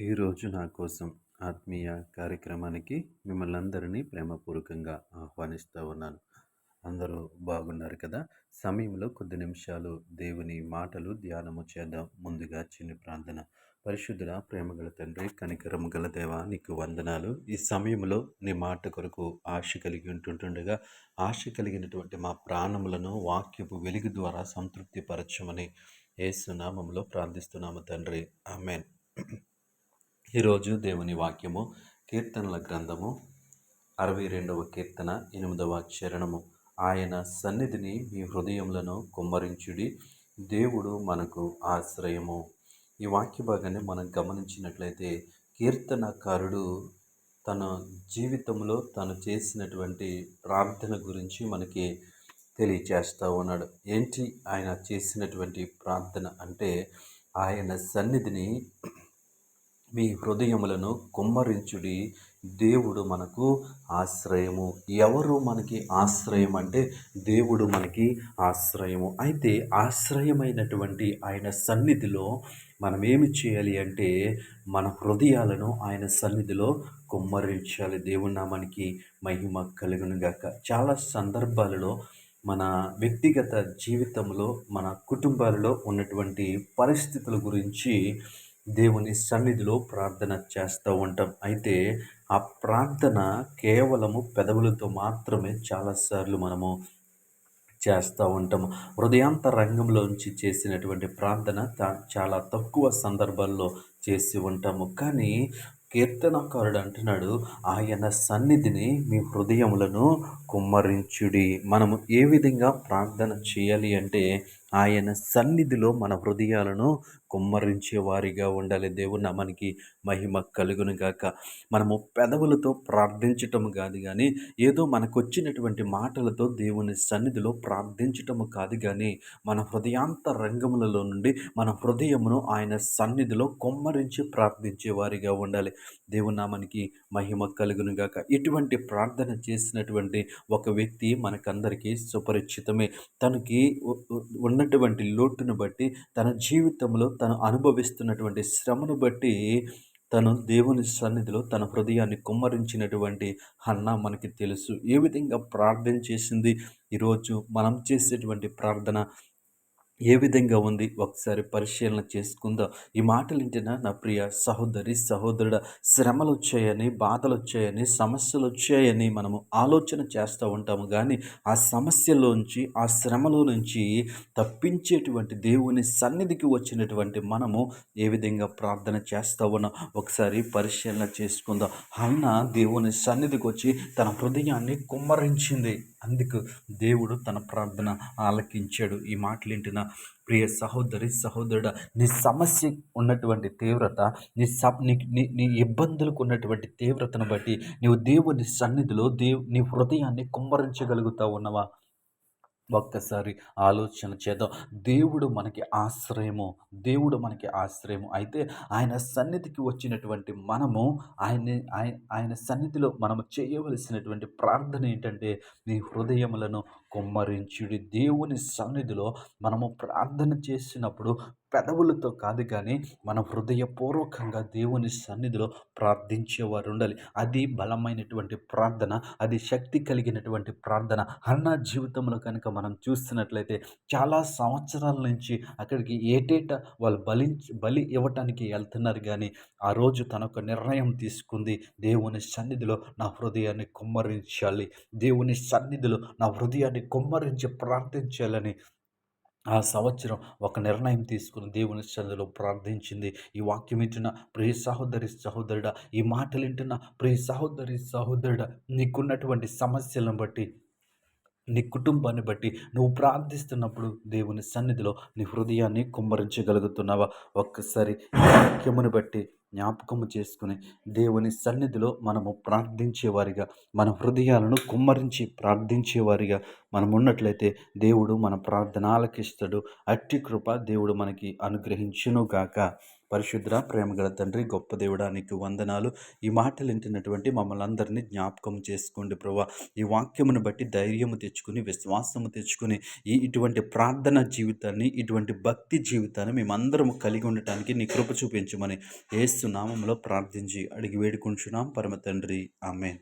ఈరోజు నా కోసం ఆత్మీయ కార్యక్రమానికి మిమ్మల్ని అందరినీ ప్రేమపూర్వకంగా ఆహ్వానిస్తూ ఉన్నాను. అందరూ బాగున్నారు కదా? సమయంలో కొద్ది నిమిషాలు దేవుని మాటలు ధ్యానము చేద్దాం. ముందుగా చిన్ని ప్రార్థన. పరిశుద్ధుల ప్రేమగల తండ్రి కనికరం గల దేవ నీకు వందనాలు. ఈ సమయంలో నీ మాట కొరకు ఆశ కలిగి ఉంటుండగా ఆశ కలిగినటువంటి మా ప్రాణములను వాక్యపు వెలుగు ద్వారా సంతృప్తి పరచమని ఏసునామంలో ప్రార్థిస్తున్నాము తండ్రి. ఆమెన్. ఈరోజు దేవుని వాక్యము కీర్తనల గ్రంథము అరవై రెండవ కీర్తన ఎనిమిదవ చరణము. ఆయన సన్నిధిని మీ హృదయములను కుమ్మరించుడి దేవుడు మనకు ఆశ్రయము. ఈ వాక్య భాగాన్ని మనం గమనించినట్లయితే కీర్తనకారుడు తన జీవితంలో తను చేసినటువంటి ప్రార్థన గురించి మనకి తెలియచేస్తూ ఉన్నాడు. ఏంటి ఆయన చేసినటువంటి ప్రార్థన అంటే ఆయన సన్నిధిని మీ హృదయములను కుమ్మరించుడి. దేవుడు మనకు ఆశ్రయము. ఎవరు మనకి ఆశ్రయం అంటే దేవుడు మనకి ఆశ్రయము. అయితే ఆశ్రయమైనటువంటి ఆయన సన్నిధిలో మనం ఏమి చేయాలి అంటే మన హృదయాలను ఆయన సన్నిధిలో కుమ్మరించాలి. దేవుడు నామానికి మహిమ కలుగునుగాక చాలా సందర్భాలలో మన వ్యక్తిగత జీవితంలో మన కుటుంబాలలో ఉన్నటువంటి పరిస్థితుల గురించి దేవుని సన్నిధిలో ప్రార్థన చేస్తూ ఉంటాం. అయితే ఆ ప్రార్థన కేవలము పెదవులతో మాత్రమే చాలాసార్లు మనము చేస్తూ ఉంటాము. హృదయాంతరంగంలోంచి చేసినటువంటి ప్రార్థన చాలా తక్కువ సందర్భాల్లో చేసి ఉంటాము. కానీ కీర్తనకారుడు అంటున్నాడు ఆయన సన్నిధిని మీ హృదయములను కుమ్మరించుడి. మనము ఏ విధంగా ప్రార్థన చేయాలి అంటే ఆయన సన్నిధిలో మన హృదయాలను కుమ్మరించే వారిగా ఉండాలి. దేవుని మనకి మహిమ కలుగును గాక. మనము పెదవులతో ప్రార్థించటం కాదు కానీ ఏదో మనకు వచ్చినటువంటి మాటలతో దేవుని సన్నిధిలో ప్రార్థించటము కాదు కానీ మన హృదయాంత రంగములలో నుండి మన హృదయమును ఆయన సన్నిధిలో కొమ్మరించి ప్రార్థించే వారిగా ఉండాలి. దేవుని నామానికి మహిమ కలుగును గాక. ఇటువంటి ప్రార్థన చేసినటువంటి ఒక వ్యక్తి మనకందరికీ సుపరిచితమే. తనకి ఉన్నటువంటి లోటును బట్టి తన జీవితంలో తను అనుభవిస్తున్నటువంటి శ్రమను బట్టి తను దేవుని సన్నిధిలో తన హృదయాన్ని కుమ్మరించినటువంటి అన్న మనకి తెలుసు. ఏ విధంగా ప్రార్థన చేసింది? ఈరోజు మనం చేసేటువంటి ప్రార్థన ఏ విధంగా ఉంది? ఒకసారి పరిశీలన చేసుకుందాం. ఈ మాటలు వింటినా నా ప్రియ సహోదరి సహోదరుడ శ్రమలు వచ్చాయని బాధలు వచ్చాయని సమస్యలు వచ్చాయని మనము ఆలోచన చేస్తూ ఉంటాము. కానీ ఆ సమస్యలోంచి ఆ శ్రమలో నుంచి తప్పించేటువంటి దేవుని సన్నిధికి వచ్చినటువంటి మనము ఏ విధంగా ప్రార్థన చేస్తూ ఉన్నాం? ఒకసారి పరిశీలన చేసుకుందాం. అన్న దేవుని సన్నిధికి వచ్చి తన హృదయాన్ని కుమ్మరించింది. అందుకు దేవుడు తన ప్రార్థన ఆలకించాడు. ఈ మాటలు వింటున్న ప్రియ సహోదరి సహోదరుడు నీ సమస్య ఉన్నటువంటి తీవ్రత నీ స నీ నీ ఇబ్బందులకు ఉన్నటువంటి తీవ్రతను బట్టి నీవు దేవుని సన్నిధిలో దేవు నీ హృదయాన్ని కుమ్మరించగలుగుతా ఉన్నవా ఒక్కసారి ఆలోచన చేద్దాం. దేవుడు మనకి ఆశ్రయము దేవుడు మనకి ఆశ్రయము. అయితే ఆయన సన్నిధికి వచ్చినటువంటి మనము ఆయన ఆయన సన్నిధిలో మనము చేయవలసినటువంటి ప్రార్థన ఏంటంటే నీ హృదయములను కుమ్మరించుడి దేవుని సన్నిధిలో మనము ప్రార్థన చేసినప్పుడు పెదవులతో కాదు కానీ మన హృదయపూర్వకంగా దేవుని సన్నిధిలో ప్రార్థించేవారు ఉండాలి. అది బలమైనటువంటి ప్రార్థన అది శక్తి కలిగినటువంటి ప్రార్థన. అన్న జీవితంలో కనుక మనం చూస్తున్నట్లయితే చాలా సంవత్సరాల నుంచి అక్కడికి ఏటేటా వాళ్ళు బలించి బలి ఇవ్వటానికి వెళ్తున్నారు కానీ ఆ రోజు తనొక నిర్ణయం తీసుకుంది. దేవుని సన్నిధిలో నా హృదయాన్ని కుమ్మరించాలి. దేవుని సన్నిధిలో నా హృదయాన్ని కుమ్మరించి ప్రార్థించాలని ఆ సంవత్సరం ఒక నిర్ణయం తీసుకుని దేవుని సన్నిధిలో ప్రార్థించింది. ఈ వాక్యం వింటున్న ప్రియ సహోదరి సహోదరుడ ఈ మాటలు వింటున్న ప్రియ సహోదరి సహోదరుడ నీకున్నటువంటి సమస్యలను బట్టి నీ కుటుంబాన్ని బట్టి నువ్వు ప్రార్థిస్తున్నప్పుడు దేవుని సన్నిధిలో నీ హృదయాన్ని కుమ్మరించగలుగుతున్నావా? ఒక్కసారి వాక్యమును బట్టి జ్ఞాపకము చేసుకుని దేవుని సన్నిధిలో మనము ప్రార్థించేవారిగా మన హృదయాలను కుమ్మరించి ప్రార్థించేవారిగా మనం ఉన్నట్లయితే దేవుడు మన ప్రార్థన ఆలకిస్తాడు అట్టి కృప దేవుడు మనకి అనుగ్రహించును గాక పరిశుద్ర ప్రేమగల తండ్రి గొప్ప దేవుడానికి వందనాలు. ఈ మాటలు వింటున్నటువంటి మమ్మల్ని అందరినీ జ్ఞాపకం చేసుకోండి ప్రభా. ఈ వాక్యమును బట్టి ధైర్యము తెచ్చుకుని విశ్వాసము తెచ్చుకుని ఈ ఇటువంటి ప్రార్థన జీవితాన్ని ఇటువంటి భక్తి జీవితాన్ని మేమందరం కలిగి ఉండటానికి నీ కృప చూపించమని ఏసునామంలో ప్రార్థించి అడిగి వేడుకుంటున్నాం. పరమ తండ్రి. ఆమెన్.